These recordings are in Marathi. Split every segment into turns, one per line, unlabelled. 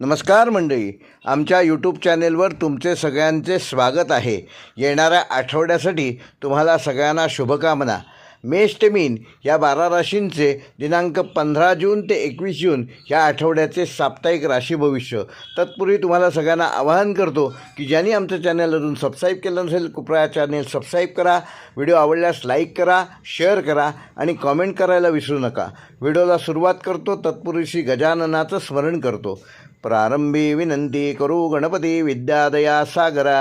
नमस्कार मंडळी. आमच्या यूट्यूब चॅनेलवर तुमचे सगळ्यांचे स्वागत आहे. येणाऱ्या आठवड्यासाठी तुम्हाला सगळ्यांना शुभकामना. मेष्टमीन मीन या बारा राशींचे दिनांक पंधरा जून ते एकवीस जून या आठवड्याचे साप्ताहिक राशी भविष्य. तत्पूर्वी तुम्हाला सगळ्यांना आवाहन करतो की ज्यांनी आमचं चॅनल अजून सबस्क्राईब केलं नसेल कृपया चॅनेल सबस्क्राईब करा. व्हिडिओ आवडल्यास लाईक करा शेअर करा आणि कॉमेंट करायला विसरू नका. व्हिडिओला सुरुवात करतो तत्पूर्वीशी गजाननाचं स्मरण करतो. प्रारंभी विनंती करू गणपती विद्यादया सागरा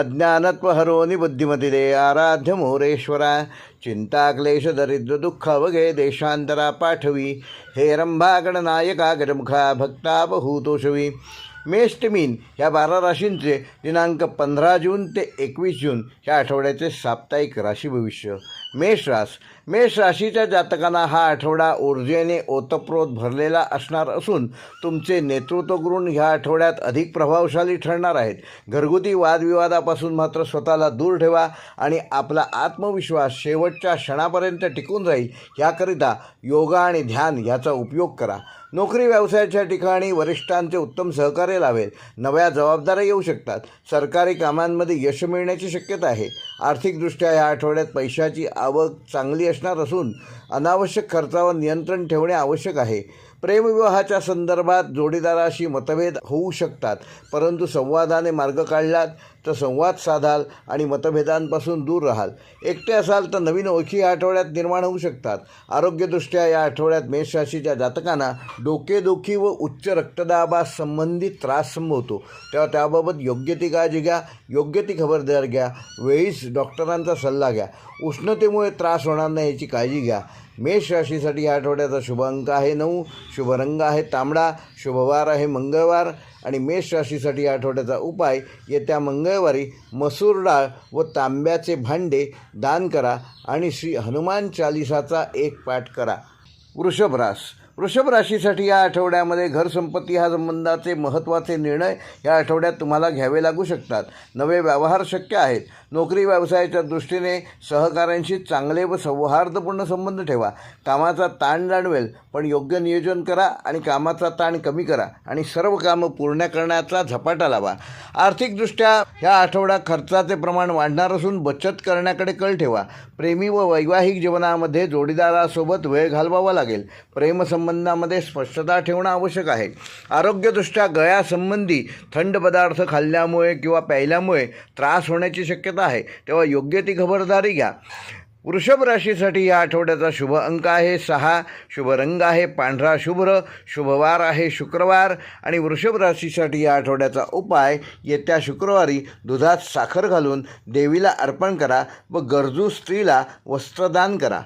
अज्ञानत्वहरो निबुद्धिमतिरे आराध्य मोरेश्वरा चिंता क्लेश दरिद्र दुःख वगे देशांतरा पाठवी हे रंभा गणनायका गजमुखा भक्तापहूतोषवी मेष्टमीन ह्या बारा राशींचे दिनांक पंधरा जून ते एकवीस जून ह्या आठवड्याचे साप्ताहिक राशी भविष्य मेष रास मेष राशीच्या जातकांना हा आठवडा ऊर्जेने ओतप्रोत भरलेला असणार असून तुमचे नेतृत्व गुण ह्या आठवड्यात अधिक प्रभावशाली ठरणार आहेत. घरगुती वादविवादापासून मात्र स्वतःला दूर ठेवा आणि आपला आत्मविश्वास शेवटच्या क्षणापर्यंत टिकून राहील. याकरिता योगा आणि ध्यान याचा उपयोग करा. नोकरी व्यवसायाच्या ठिकाणी वरिष्ठांचे उत्तम सहकार्य लावेल नव्या जबाबदाऱ्या येऊ शकतात. सरकारी कामांमध्ये यश मिळण्याची शक्यता आहे. आर्थिकदृष्ट्या या आठवड्यात पैशाची आवक चांगली असणार असून अनावश्यक खर्चावर नियंत्रण ठेवणे आवश्यक आहे. प्रेमविवाहाच्या संदर्भात जोडीदाराशी मतभेद होऊ शकतात परंतु संवादाने मार्ग काढलात तर संवाद साधाल आणि मतभेदांपासून दूर राहाल. एकटे असाल तर नवीन ओळखी या आठवड्यात निर्माण होऊ शकतात. आरोग्यदृष्ट्या या आठवड्यात मेष राशीच्या जातकांना डोकेदुखी व उच्च रक्तदाबास संबंधित त्रास संभवतो. तेव्हा त्याबाबत योग्य ती काळजी घ्या योग्य ती खबरदारी घ्या वेळीच डॉक्टरांचा सल्ला घ्या. उष्णतेमुळे त्रास होणार नाही याची काळजी घ्या. मेष राशीसाठी या आठवड्याचा शुभ अंक आहे नऊ. शुभ रंग आहे तांबडा. शुभवार आहे मंगळवार. आणि मेष राशीसाठी या आठवड्याचा उपाय येत्या मंगळवारी मसूर डाळ व तांब्याचे भांडे दान करा आणि श्री हनुमान चालिसाचा एक पाठ करा. वृषभ रास. वृषभ राशीसाठी या आठवड्यामध्ये घर संपत्ती ह्या संबंधाचे महत्त्वाचे निर्णय या आठवड्यात तुम्हाला घ्यावे लागू शकतात. नवे व्यवहार शक्य आहेत. नोकरी व्यवसायाच्या दृष्टीने सहकाऱ्यांशी चांगले व सौहार्दपूर्ण संबंध ठेवा. कामाचा ताण जाणवेल पण योग्य नियोजन करा आणि कामाचा ताण कमी करा आणि सर्व कामं पूर्ण करण्याचा झपाटा लावा. आर्थिकदृष्ट्या ह्या आठवडा खर्चाचे प्रमाण वाढणार असून बचत करण्याकडे कल ठेवा. प्रेमी व वैवाहिक जीवनामध्ये जोडीदारासोबत वेळ घालवावा लागेल. प्रेमसंबंधामध्ये स्पष्टता ठेवणं आवश्यक आहे. आरोग्यदृष्ट्या गळ्यासंबंधी थंड पदार्थ खाल्ल्यामुळे किंवा प्यायल्यामुळे त्रास होण्याची शक्यता आहे तेव्हा योग्य ती खबरदारी घ्या. वृषभ राशीसाठी या आठवड्याचा शुभ अंक आहे सहा शुभ रंग आहे पांढरा शुभ्र शुभवार आहे शुक्रवार. आणि वृषभ राशीसाठी या आठवड्याचा उपाय येत्या शुक्रवारी दुधात साखर घालून देवीला अर्पण करा व गरजू स्त्रीला वस्त्रदान करा.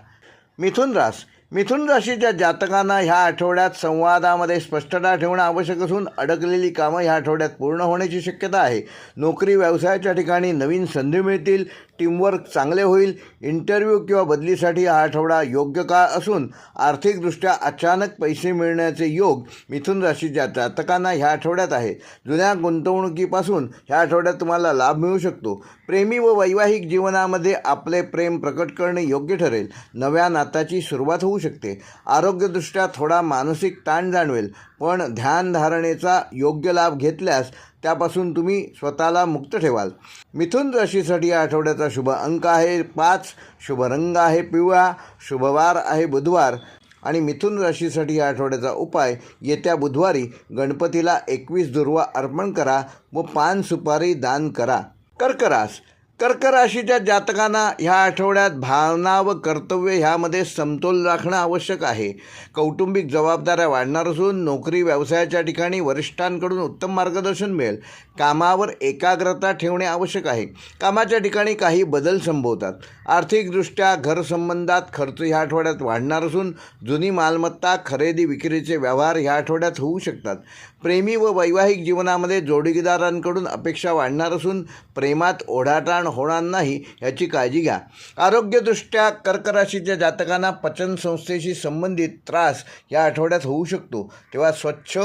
मिथुन रास मिथुन राशीच्या जातकांना ह्या आठवड्यात संवादामध्ये स्पष्टता ठेवणं आवश्यक असून अडकलेली कामं ह्या आठवड्यात पूर्ण होण्याची शक्यता आहे. नोकरी व्यवसायाच्या ठिकाणी नवीन संधी मिळतील टीमवर्क चांगले होईल इंटरव्ह्यू किंवा बदलीसाठी हा आठवडा योग्य काळ असून आर्थिकदृष्ट्या अचानक पैसे मिळण्याचे योग मिथुन राशीच्या जातकांना ह्या आठवड्यात आहे. जुन्या गुंतवणुकीपासून ह्या आठवड्यात तुम्हाला लाभ मिळू शकतो. प्रेमी व वैवाहिक जीवनामध्ये आपले प्रेम प्रकट करणे योग्य ठरेल. नव्या नाताची सुरुवात होऊ शकते. आरोग्यदृष्ट्या थोडा मानसिक ताण जाणवेल पण ध्यानधारणेचा योग्य लाभ घेतल्यास त्यापासून तुम्ही स्वतःला मुक्त ठेवाल. मिथुन राशीसाठी या आठवड्याचा शुभ अंक आहे पाच शुभ रंग आहे पिवळा शुभवार आहे बुधवार. आणि मिथुन राशीसाठी या आठवड्याचा उपाय येत्या बुधवारी गणपतीला एकवीस दुर्वा अर्पण करा व पान सुपारी दान करा. Carcaraz कर्क राशीच्या जातकांना ह्या आठवड्यात भावना व कर्तव्य ह्यामध्ये समतोल राखणं आवश्यक आहे. कौटुंबिक जबाबदाऱ्या वाढणार असून नोकरी व्यवसायाच्या ठिकाणी वरिष्ठांकडून उत्तम मार्गदर्शन मिळेल. कामावर एकाग्रता ठेवणे आवश्यक आहे. कामाच्या ठिकाणी काही बदल संभवतात. आर्थिकदृष्ट्या घरसंबंधात खर्च ह्या आठवड्यात वाढणार असून जुनी मालमत्ता खरेदी विक्रीचे व्यवहार ह्या आठवड्यात होऊ शकतात. प्रेमी व वैवाहिक जीवनामध्ये जोडीदारांकडून अपेक्षा वाढणार असून प्रेमात ओढाटाण होणार नाही याची काळजी घ्या. आरोग्यदृष्ट्या कर्क राशीच्या जातकांना पचनसंस्थेशी संबंधित त्रास या आठवड्यात होऊ शकतो. तेव्हा स्वच्छ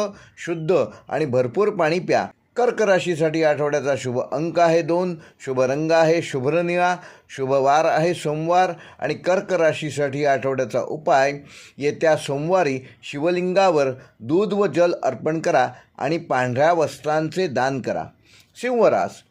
शुद्ध आणि भरपूर पाणी प्या. कर्क राशीसाठी आठवड्याचा शुभ अंक आहे दोन शुभ रंग आहे शुभ्र निळा शुभ वार आहे सोमवार आणि कर्क राशीसाठी आठवड्याचा उपाय येत्या सोमवारी शिवलिंगावर दूध व जल अर्पण करा आणि पांढऱ्या वस्त्रांचे दान करा. सिंहरास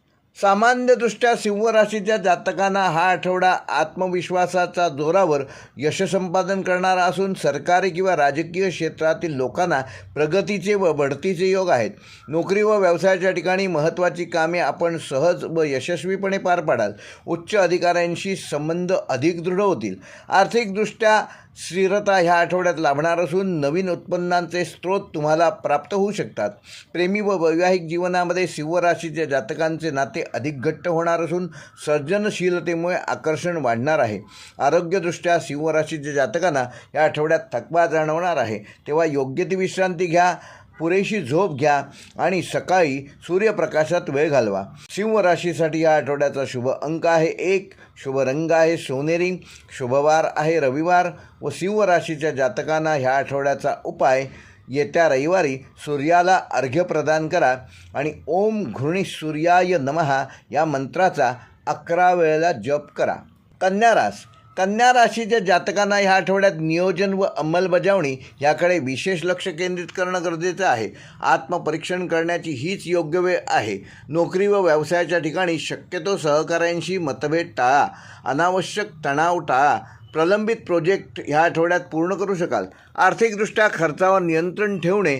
सामान्यदृष्ट्या सिंहराशीच्या जातकांना हा आठवडा आत्मविश्वासाच्या जोरावर यशसंपादन करणारा असून सरकारी किंवा राजकीय क्षेत्रातील लोकांना प्रगतीचे व बढतीचे योग आहेत. नोकरी व व्यवसायाच्या ठिकाणी महत्त्वाची कामे आपण सहज व यशस्वीपणे पार पाडाल. उच्च अधिकाऱ्यांशी संबंध अधिक दृढ होतील. आर्थिकदृष्ट्या स्थिरता ह्या आठवड्यात लाभणार असून नवीन उत्पन्नांचे स्रोत तुम्हाला प्राप्त होऊ शकतात. प्रेमी व वैवाहिक जीवनामध्ये शिवराशीच्या जातकांचे नाते अधिक घट्ट होणार असून सर्जनशीलतेमुळे आकर्षण वाढणार आहे. आरोग्यदृष्ट्या शिवराशीच्या जातकांना या आठवड्यात थकवा जाणवणार आहे. तेव्हा योग्य ती विश्रांती घ्या. पुरेशी झोप घ्या आणि सकाळी सूर्यप्रकाशात वेळ घालवा. सिंह राशीसाठी या आठवड्याचा शुभ अंक आहे एक. शुभ रंग आहे सोनेरी. शुभवार आहे रविवार व सिंह राशीच्या जातकांना ह्या आठवड्याचा उपाय येत्या रविवारी सूर्याला अर्घ्य प्रदान करा आणि ओम घृणी सूर्याय नमहा या मंत्राचा अकरा वेळेला जप करा. कन्या रास कन्या राशीच्या जातकांना ह्या आठवड्यात नियोजन व अंमलबजावणी याकडे विशेष लक्ष केंद्रित करणं गरजेचं आहे. आत्मपरीक्षण करण्याची हीच योग्य वेळ आहे. नोकरी व व्यवसायाच्या ठिकाणी शक्यतो सहकाऱ्यांशी मतभेद टाळा. अनावश्यक तणाव टाळा. प्रलंबित प्रोजेक्ट ह्या आठवड्यात पूर्ण करू शकाल. आर्थिकदृष्ट्या खर्चावर नियंत्रण ठेवणे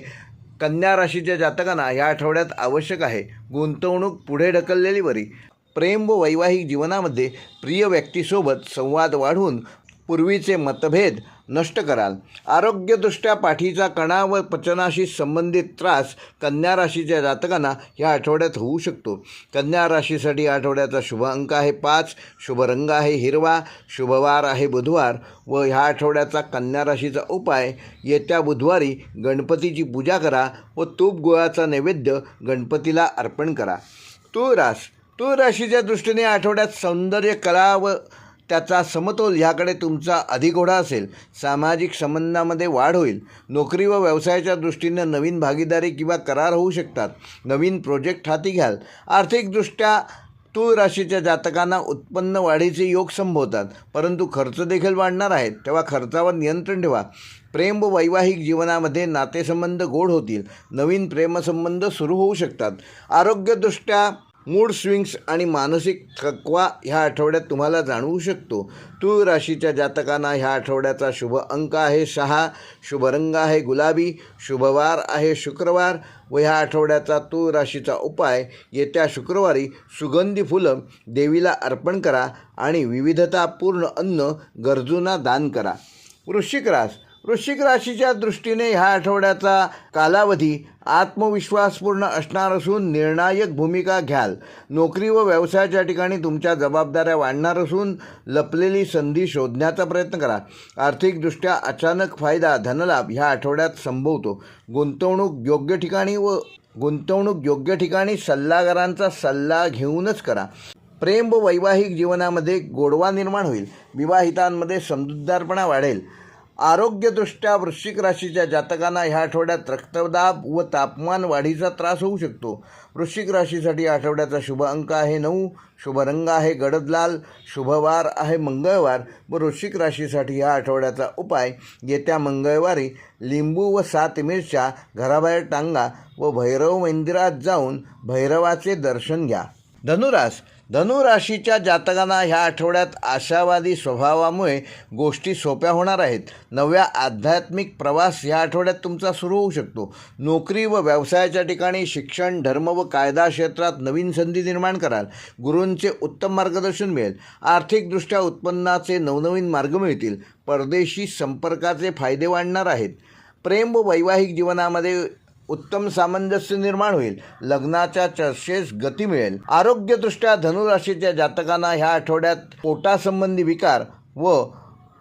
कन्या राशीच्या जातकांना या आठवड्यात आवश्यक आहे. गुंतवणूक पुढे ढकललेली बरी. प्रेम व वैवाहिक जीवनामध्ये प्रिय व्यक्तीसोबत संवाद वाढवून पूर्वीचे मतभेद नष्ट कराल. आरोग्यदृष्ट्या पाठीचा कणा व पचनाशी संबंधित त्रास कन्या राशीच्या जातकांना या आठवड्यात होऊ शकतो. कन्या राशीसाठी आठवड्याचा शुभ अंक आहे पाच शुभ रंग आहे हिरवा शुभवार आहे बुधवार व ह्या आठवड्याचा कन्या राशीचा उपाय येत्या बुधवारी गणपतीची पूजा करा व तूप गुळाचा नैवेद्य गणपतीला अर्पण करा. तूळ रास तूळ राशीच्या दृष्टीने आठवड्यात सौंदर्य कला व त्याचा समतोल ह्याकडे तुमचा अधिक ओढा असेल सामाजिक संबंधामध्ये वाढ होईल नोकरी व व्यवसायाच्या दृष्टीनं नवीन भागीदारी किंवा करार होऊ शकतात नवीन प्रोजेक्ट हाती घ्याल. आर्थिकदृष्ट्या तूळ राशीच्या जातकांना उत्पन्न वाढीचे योग संभवतात परंतु खर्च देखील वाढणार आहेत तेव्हा खर्चावर नियंत्रण ठेवा. प्रेम व वैवाहिक जीवनामध्ये नातेसंबंध गोड होतील नवीन प्रेमसंबंध सुरू होऊ शकतात. आरोग्यदृष्ट्या मूड स्विंग्स आणि मानसिक थकवा ह्या आठवड्यात तुम्हाला जाणवू शकतो. तूळ राशीच्या जातकांना ह्या आठवड्याचा शुभ अंक आहे सहा शुभ रंग आहे गुलाबी शुभवार आहे शुक्रवार व ह्या आठवड्याचा तूळ राशीचा उपाय येत्या शुक्रवारी सुगंधी फुलं देवीला अर्पण करा आणि विविधतापूर्ण अन्न गरजूंना दान करा. वृश्चिक रास वृश्चिक राशीच्या दृष्टीने ह्या आठवड्याचा कालावधी आत्मविश्वासपूर्ण असणार असून निर्णायक भूमिका घ्याल. नोकरी व व्यवसायाच्या ठिकाणी तुमच्या जबाबदाऱ्या वाढणार असून लपलेली संधी शोधण्याचा प्रयत्न करा. आर्थिकदृष्ट्या अचानक फायदा धनलाभ ह्या आठवड्यात संभवतो. गुंतवणूक योग्य ठिकाणी व गुंतवणूक योग्य ठिकाणी सल्लागारांचा सल्ला घेऊनच करा. प्रेम व वैवाहिक जीवनामध्ये गोडवा निर्माण होईल. विवाहितांमध्ये समजूतदारपणा वाढेल. आरोग्यदृष्ट्या वृश्चिक राशीच्या जातकांना ह्या आठवड्यात रक्तदाब व तापमान वाढीचा त्रास होऊ शकतो. वृश्चिक राशीसाठी आठवड्याचा शुभ अंक आहे नऊ शुभ रंग आहे गडदलाल शुभवार आहे मंगळवार. व वृश्चिक राशीसाठी ह्या आठवड्याचा उपाय येत्या मंगळवारी लिंबू व सात मिरच्या घराबाहेर टांगा व भैरव मंदिरात जाऊन भैरवाचे दर्शन घ्या. धनुरास धनुराशीच्या जातकांना ह्या आठवड्यात आशावादी स्वभावामुळे गोष्टी सोप्या होणार आहेत. नव्या आध्यात्मिक प्रवास ह्या आठवड्यात तुमचा सुरू होऊ शकतो. नोकरी व व्यवसायाच्या ठिकाणी शिक्षण धर्म व कायदा क्षेत्रात नवीन संधी निर्माण कराल. गुरूंचे उत्तम मार्गदर्शन मिळेल. आर्थिकदृष्ट्या उत्पन्नाचे नवनवीन मार्ग मिळतील. परदेशी संपर्काचे फायदे वाढणार आहेत. प्रेम व वैवाहिक जीवनामध्ये उत्तम सामंजस्य निर्माण होईल लग्नाच्या चर्चेस गती मिळेल. आरोग्यदृष्ट्या धनुराशीच्या जातकांना ह्या आठवड्यात पोटासंबंधी विकार व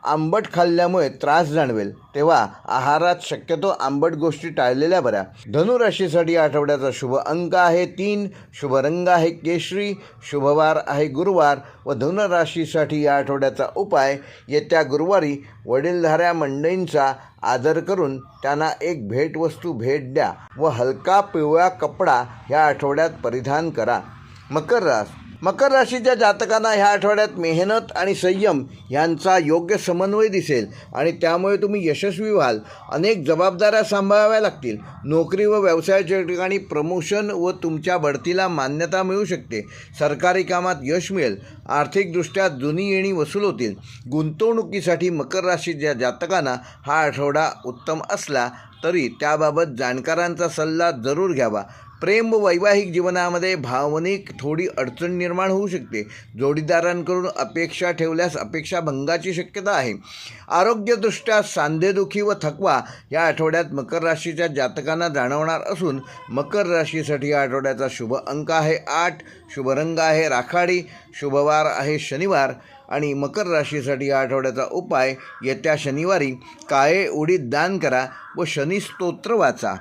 आंबट खाल्ल्यामुळे त्रास जाणवेल. तेव्हा आहारात शक्यतो आंबट गोष्टी टाळलेल्या बऱ्या. धनुराशीसाठी या आठवड्याचा शुभ अंक आहे तीन शुभ रंग आहे केशरी शुभवार आहे गुरुवार व धनुराशीसाठी या आठवड्याचा उपाय येत्या गुरुवारी वडीलधाऱ्या मंडईंचा आदर करून त्यांना एक भेटवस्तू भेट द्या व हलका पिवळा कपडा ह्या आठवड्यात परिधान करा. मकर रास. मकर राशीच्या जातकांना ह्या आठवड्यात मेहनत आणि संयम यांचा योग्य समन्वय दिसेल आणि त्यामुळे तुम्ही यशस्वी व्हाल. अनेक जबाबदाऱ्या सांभाळाव्या लागतील. नोकरी व व्यवसायाच्या ठिकाणी प्रमोशन व तुमच्या बढतीला मान्यता मिळू शकते. सरकारी कामात यश मिळेल. आर्थिकदृष्ट्या जुनी येणी वसूल होतील. गुंतवणुकीसाठी मकर राशीच्या जातकांना हा आठवडा उत्तम असला तरी त्याबाबत जाणकारांचा सल्ला जरूर घ्यावा. प्रेम व वैवाहिक जीवनामध्ये भावनिक थोडी अडचण निर्माण होऊ शकते. जोडीदारांकडून अपेक्षा ठेवल्यास अपेक्षा भंगाची शक्यता आहे. आरोग्यदृष्ट्या सांधेदुखी व थकवा या आठवड्यात मकर राशीच्या जातकांना जाणवणार असून मकर राशीसाठी या आठवड्याचा शुभ अंक आहे आठ शुभ रंग आहे राखाडी शुभवार आहे शनिवार आणि मकर राशीसाठी या आठवड्याचा उपाय येत्या शनिवारी काळे उडीद दान करा व शनी स्तोत्र वाचा.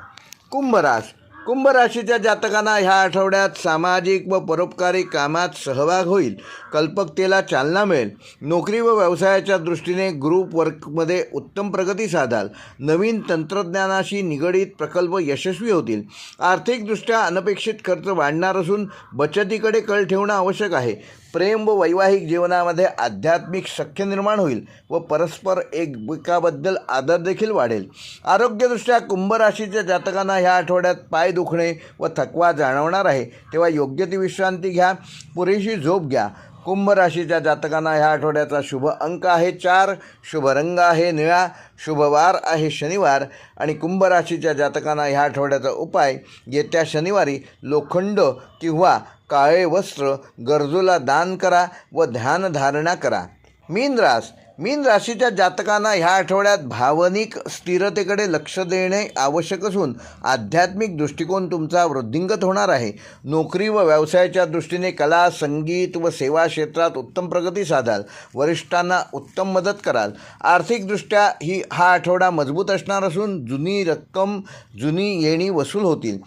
कुंभरास कुंभ राशीच्या जातकांना ह्या आठवड्यात सामाजिक व परोपकारी कामात सहभाग होईल. कल्पकतेला चालना मिळेल. नोकरी व व्यवसायाच्या दृष्टीने ग्रुप वर्कमध्ये उत्तम प्रगती साधाल. नवीन तंत्रज्ञानाशी निगडीत प्रकल्प यशस्वी होतील. आर्थिकदृष्ट्या अनपेक्षित खर्च वाढणार असून बचतीकडे कल ठेवणं आवश्यक आहे. प्रेम व वैवाहिक जीवनामध्ये आध्यात्मिक सख्य निर्माण होईल व परस्पर एकमेकाबद्दल आदर देखील वाढेल. आरोग्यदृष्ट्या कुंभ राशीच्या जातकांना ह्या आठवड्यात पाय दुखणे व थकवा जाणवणार आहे. तेव्हा योग्य ती विश्रांती घ्या. पुरेशी झोप घ्या. कुंभ राशीच्या जातकांना ह्या आठवड्याचा शुभ अंक आहे चार शुभ रंग आहे निळा शुभवार आहे शनिवार आणि कुंभ राशीच्या जातकांना ह्या आठवड्याचा उपाय येत्या शनिवारी लोखंड किंवा काळे वस्त्र गरजूला दान करा व ध्यानधारणा करा. मीन रास. मीन राशीच्या जातकांना ह्या आठवड्यात भावनिक स्थिरतेकडे लक्ष देणे आवश्यक असून आध्यात्मिक दृष्टिकोन तुमचा वृद्धिंगत होणार आहे. नोकरी व व्यवसायाच्या दृष्टीने कला संगीत व सेवा क्षेत्रात उत्तम प्रगती साधाल. वरिष्ठांना उत्तम मदत कराल. आर्थिकदृष्ट्या ही हा आठवडा मजबूत असणार असून जुनी रक्कम जुनी येणी वसूल होतील.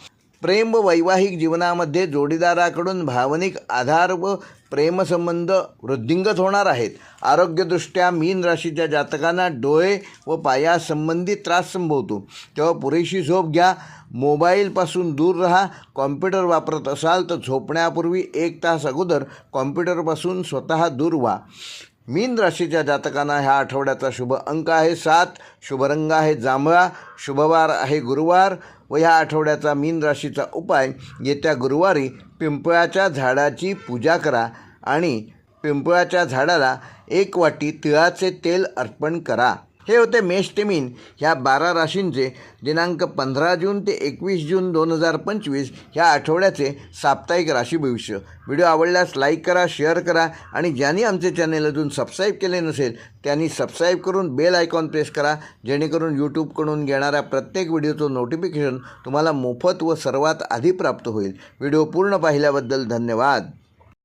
प्रेम व वैवाहिक जीवनामध्ये जोडीदाराकडून भावनिक आधार व प्रेमसंबंध वृद्धिंगत होणार आहेत. आरोग्यदृष्ट्या मीन राशीच्या जातकांना डोळे व पायासंबंधी त्रास संभवतो. तेव्हा पुरेशी झोप घ्या. मोबाईलपासून दूर राहा. कॉम्प्युटर वापरत असाल तर झोपण्यापूर्वी एक तास अगोदर कॉम्प्युटरपासून स्वतः दूर व्हा. मीन राशीच्या जातकांना ह्या आठवड्याचा शुभ अंक आहे सात. शुभ रंग आहे जांभळा. शुभवार आहे गुरुवार. व ह्या आठवड्याचा मीन राशीचा उपाय येत्या गुरुवारी पिंपळाच्या झाडाची पूजा करा आणि पिंपळाच्या झाडाला एक वाटी तिळाचे तेल अर्पण करा. हे होते मेष ह्या बारा राशींचे दिनांक पंधरा जून ते एकवीस जून दोन हजार पंचवीस ह्या आठवड्याचे साप्ताहिक राशी भविष्य. व्हिडिओ आवडल्यास लाईक करा शेअर करा आणि ज्यांनी आमचे चॅनेल अजून सबस्क्राईब केले नसेल त्यांनी सबस्क्राईब करून बेल आयकॉन प्रेस करा जेणेकरून यूट्यूबकडून येणाऱ्या प्रत्येक व्हिडिओचं नोटिफिकेशन तुम्हाला मोफत व सर्वात आधी प्राप्त होईल. व्हिडिओ पूर्ण पाहिल्याबद्दल धन्यवाद.